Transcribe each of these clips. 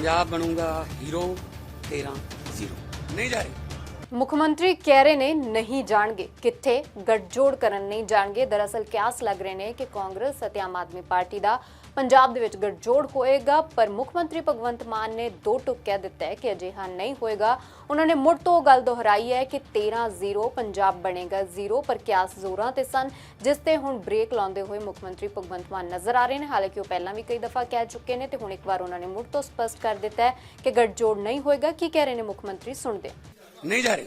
ਪੰਜਾਬ ਬਣੂਗਾ hero 13 zero. ਨਹੀਂ ਜਾ ਰਹੇ। ਮੁੱਖ ਮੰਤਰੀ ਕਹਿ ਰਹੇ ਨੇ ਨਹੀਂ ਜਾਣਗੇ, ਕਿੱਥੇ ਗੱਠਜੋੜ ਕਰਨ ਨਹੀਂ ਜਾਣਗੇ। ਦਰਅਸਲ ਕਿਆਸ ਲੱਗ ਰਹੇ ਨੇ ਕਿ ਕਾਂਗਰਸ ਅਤੇ ਆਮ ਆਦਮੀ ਪਾਰਟੀ ਦਾ ਪੰਜਾਬ ਦੇ ਵਿੱਚ ਗੱਠਜੋੜ ਹੋਏਗਾ, ਪਰ ਮੁੱਖ ਮੰਤਰੀ ਭਗਵੰਤ ਮਾਨ ਨੇ ਦੋ ਟੁਕ ਕਹਿ ਦਿੱਤਾ ਹੈ ਕਿ ਅਜਿਹਾ ਨਹੀਂ ਹੋਏਗਾ। ਉਹਨਾਂ ਨੇ ਮੁੜ ਤੋਂ ਉਹ ਗੱਲ ਦੁਹਰਾਈ ਹੈ ਕਿ 13-0 ਪੰਜਾਬ ਬਣੇਗਾ 0 ਪਰ ਕਿਆਸ ਜ਼ੋਰਾਂ ਤੇ ਸਨ, ਜਿਸ ਤੇ ਹੁਣ ਬ੍ਰੇਕ ਲਾਉਂਦੇ ਹੋਏ ਮੁੱਖ ਮੰਤਰੀ ਭਗਵੰਤ ਮਾਨ ਨਜ਼ਰ ਆ ਰਹੇ ਨੇ। ਹਾਲਾਂਕਿ ਉਹ ਪਹਿਲਾਂ ਵੀ ਕਈ ਦਫਾ ਕਹਿ ਚੁੱਕੇ ਨੇ ਤੇ ਹੁਣ ਇੱਕ ਵਾਰ ਉਹਨਾਂ ਨੇ ਮੁੜ ਤੋਂ ਸਪਸ਼ਟ ਕਰ ਦਿੱਤਾ ਹੈ ਕਿ ਗੱਠਜੋੜ ਨਹੀਂ ਹੋਏਗਾ। ਕੀ ਕਹਿ ਰਹੇ ਨੇ ਮੁੱਖ ਮੰਤਰੀ, ਸੁਣਦੇ ਹਾਂ। ਨਹੀਂ ਜਾ ਰਹੇ।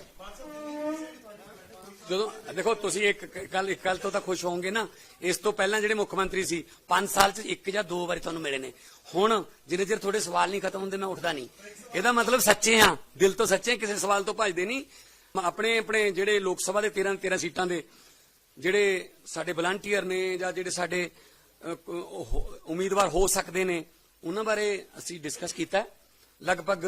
ਜਦੋਂ ਦੇਖੋ ਤੁਸੀਂ ਇੱਕ ਕੱਲ ਇੱਕ ਗੱਲ ਤੋਂ ਤਾਂ ਖੁਸ਼ ਹੋਵੋਗੇ ਨਾ। ਇਸ ਤੋਂ ਪਹਿਲਾਂ ਜਿਹੜੇ ਮੁੱਖ ਮੰਤਰੀ ਸੀ 5 ਸਾਲ ਚ ਇੱਕ ਜਾਂ ਦੋ ਵਾਰੀ ਤੁਹਾਨੂੰ ਮਿਲੇ ਨੇ। ਹੁਣ ਜਿੰਨੇ ਚਿਰ ਤੁਹਾਡੇ ਸਵਾਲ ਨਹੀਂ ਖਤਮ ਹੁੰਦੇ ਮੈਂ ਉੱਠਦਾ ਨਹੀਂ। ਇਹਦਾ ਮਤਲਬ ਸੱਚੇ ਆ ਦਿਲ ਤੋਂ ਸੱਚੇ ਹਾਂ, ਕਿਸੇ ਸਵਾਲ ਤੋਂ ਭੱਜਦੇ ਨਹੀਂ। ਆਪਣੇ ਆਪਣੇ ਜਿਹੜੇ ਲੋਕ ਸਭਾ ਦੇ 13 13 ਸੀਟਾਂ ਦੇ ਜਿਹੜੇ ਸਾਡੇ ਵਲੰਟੀਅਰ ਨੇ ਜਾਂ ਜਿਹੜੇ ਸਾਡੇ ਉਮੀਦਵਾਰ ਹੋ ਸਕਦੇ ਨੇ ਉਹਨਾਂ ਬਾਰੇ ਅਸੀਂ ਡਿਸਕਸ ਕੀਤਾ। ਲਗਭਗ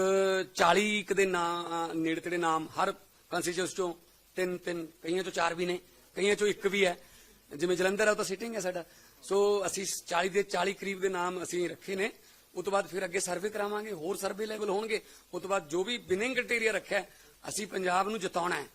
40 ਕੁ ਦੇ ਨਾਂ ਨੇੜੇ ਤੇੜੇ ਨਾਮ ਹਰ ਕੰਸਟੀਚੁਐਂਸ ਚੋਂ ਤਿੰਨ ਤਿੰਨ, ਕਈਆਂ ਚੋਂ ਚਾਰ ਵੀ ਨੇ, ਕਈਆਂ ਚੋਂ ਇੱਕ ਵੀ ਹੈ। ਜਿਵੇਂ ਜਲੰਧਰ ਹੈ ਉਹ ਤਾਂ ਸਿਟਿੰਗ ਹੈ ਸਾਡਾ। ਸੋ ਅਸੀਂ 40 ਦੇ 40 ਕਰੀਬ ਦੇ ਨਾਮ ਅਸੀਂ ਰੱਖੇ ਨੇ। ਉਸ ਤੋਂ ਬਾਅਦ ਫਿਰ ਅੱਗੇ ਸਰਵੇ ਕਰਾਵਾਂਗੇ, ਹੋਰ ਸਰਵੇ ਲੈਵਲ ਹੋਣਗੇ। ਉਸ ਤੋਂ ਬਾਅਦ ਜੋ ਵੀ ਵਿਨਿੰਗ ਕ੍ਰਾਈਟੇਰੀਆ ਰੱਖਿਆ, ਅਸੀਂ ਪੰਜਾਬ ਨੂੰ ਜਿਤਾਉਣਾ ਹੈ।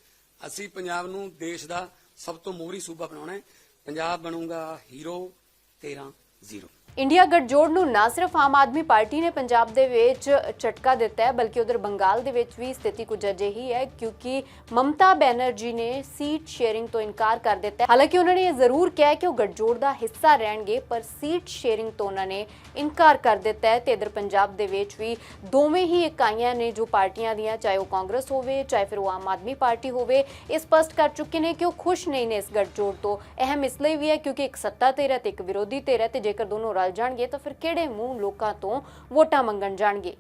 ਅਸੀਂ ਪੰਜਾਬ ਨੂੰ ਦੇਸ਼ ਦਾ ਸਭ ਤੋਂ ਮੋਹਰੀ ਸੂਬਾ ਬਣਾਉਣਾ ਹੈ। ਪੰਜਾਬ ਬਣੂਗਾ ਹੀਰੋ 13 ਜ਼ੀਰੋ ਇੰਡੀਆ ਗੱਠਜੋੜ ਨੂੰ ਨਾ ਸਿਰਫ ਆਮ ਆਦਮੀ ਪਾਰਟੀ ਨੇ ਪੰਜਾਬ ਦੇ ਵਿੱਚ ਝਟਕਾ ਦਿੱਤਾ ਹੈ, ਬਲਕਿ ਉਧਰ ਬੰਗਾਲ ਦੇ ਵਿੱਚ ਵੀ ਸਥਿਤੀ ਕੁਝ ਅਜਿਹੀ ਹੈ, ਕਿਉਂਕਿ ਮਮਤਾ ਬੈਨਰਜੀ ਨੇ ਸੀਟ ਸ਼ੇਅਰਿੰਗ ਤੋਂ ਇਨਕਾਰ ਕਰ ਦਿੱਤਾ ਹੈ। ਹਾਲਾਂਕਿ ਉਹਨਾਂ ਨੇ ਇਹ ਜ਼ਰੂਰ ਕਿਹਾ ਕਿ ਉਹ ਗੱਠਜੋੜ ਦਾ ਹਿੱਸਾ ਰਹਿਣਗੇ, ਪਰ ਸੀਟ ਸ਼ੇਅਰਿੰਗ ਤੋਂ ਉਹਨਾਂ ਨੇ ਇਨਕਾਰ ਕਰ ਦਿੱਤਾ ਹੈ ਤੇ ਇਧਰ ਪੰਜਾਬ ਦੇ ਵਿੱਚ ਵੀ ਦੋਵੇਂ ਹੀ ਇਕਾਈਆਂ ਨੇ ਜੋ ਪਾਰਟੀਆਂ ਦੀਆਂ, ਚਾਹੇ ਉਹ ਕਾਂਗਰਸ ਹੋਵੇ, ਚਾਹੇ ਫਿਰ ਉਹ ਆਮ ਆਦਮੀ ਪਾਰਟੀ ਹੋਵੇ, ਇਹ ਸਪਸ਼ਟ ਕਰ ਚੁੱਕੇ ਨੇ ਕਿ ਉਹ ਖੁਸ਼ ਨਹੀਂ ਨੇ ਇਸ ਗੱਠਜੋੜ ਤੋਂ। ਅਹਿਮ ਇਸ ਲਈ ਵੀ ਹੈ ਕਿਉਂਕਿ ਇੱਕ ਸੱਤਾ ਧਿਰ ਹੈ ਤੇ ਇੱਕ ਵਿਰੋਧੀ ਧਿਰ ਹੈ ਤੇ ਜੇਕਰ ਦੋਨੋਂ ਰਾਜ ਜਾਣਗੇ ਤਾਂ ਫਿਰ ਕਿਹੜੇ ਮੂੰਹ ਲੋਕਾਂ ਤੋਂ ਵੋਟਾਂ ਮੰਗਣ ਜਾਣਗੇ?